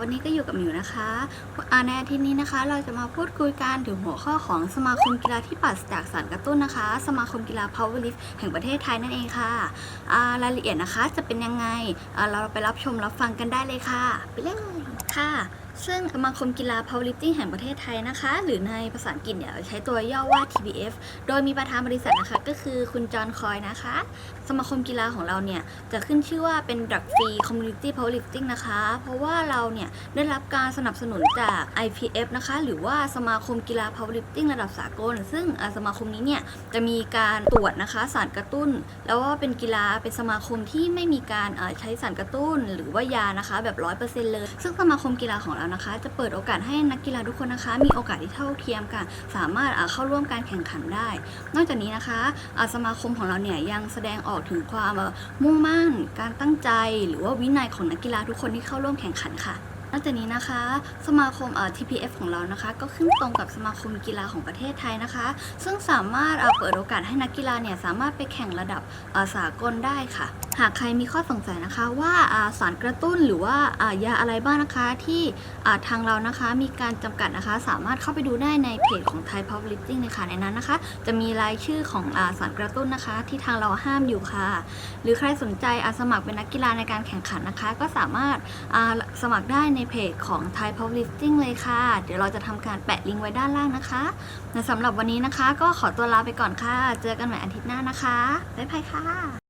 วันนี้ก็อยู่กับหมิวนะคะอ่าในอาทิตย์นี้นะคะ เราจะมาพูดคุยกันถึงหัวข้อของสมาคมกีฬาที่ปราศจากสารกระตุ้นนะคะ สมาคมกีฬา Powerlift แห่งประเทศไทยนั่นเองค่ะอ่ารายละเอียดนะคะจะเป็นยังไงเราไปรับชมรับฟังกันได้เลยค่ะ ไปเลยค่ะ ซึ่งสมาคมกีฬา Powerlifting แห่งประเทศไทยนะคะ หรือในภาษาอังกฤษเนี่ยใช้ตัวย่อว่า TBF โดยมีประธานบริษัทนะคะก็คือคุณจอห์นคอยนะคะ สมาคมกีฬาของเราเนี่ยจะขึ้นชื่อว่าเป็น drug free community powerlifting นะคะ เพราะว่าเราเนี่ยได้รับการสนับสนุนจาก IPF นะคะ หรือว่าสมาคมกีฬา powerlifting ระดับสากล ซึ่งสมาคมนี้เนี่ยจะมีการตรวจนะคะสารกระตุ้น แล้วว่าเป็นกีฬาเป็นสมาคมที่ไม่มีการใช้สารกระตุ้น หรือว่ายานะคะแบบ100%เลย ซึ่งสมาคมกีฬาของเรานะคะ จะเปิดโอกาสให้นักกีฬาทุกคนนะคะ มีโอกาสที่เท่าเทียมกัน สามารถเข้าร่วมการแข่งขันได้ นอกจากนี้นะคะสมาคมของเราเนี่ยยังแสดงออกถึงความมุ่งมั่น การตั้งใจ หรือว่าวินัยของนักกีฬาทุกคนที่เข้าร่วมแข่งขันค่ะนอกจากนี้นะคะ สมาคมเอ่อ TPF ของเรานะคะ ก็ขึ้นตรงกับสมาคมกีฬาของประเทศไทยนะคะ ซึ่งสามารถเอ่อเปิดโอกาสให้นักกีฬาเนี่ยสามารถไปแข่งระดับสากลได้ค่ะ หากใครมีข้อสงสัยนะคะว่าสารกระตุ้นหรือว่ายาอะไรบ้างนะคะที่ทางเรานะคะมีการจำกัดนะคะ สามารถเข้าไปดูได้ในเพจของ Thai Powerlifting เลยค่ะในนั้นนะคะ จะมีรายชื่อของอสารกระตุ้นนะคะ ที่ทางเราห้ามอยู่ค่ะ หรือใครสนใจอาสมัครเป็นนักกีฬาในการแข่งขันนะคะ ก็สามารถสมัครได้ในเพจของ Thai Powerlifting เลยค่ะ เดี๋ยวเราจะทำการแปะลิงก์ไว้ด้านล่างนะคะและสำหรับวันนี้นะคะ ก็ขอตัวลาไปก่อนค่ะ เจอกันใหม่อาทิตย์หน้านะคะบ๊ายบายค่ะ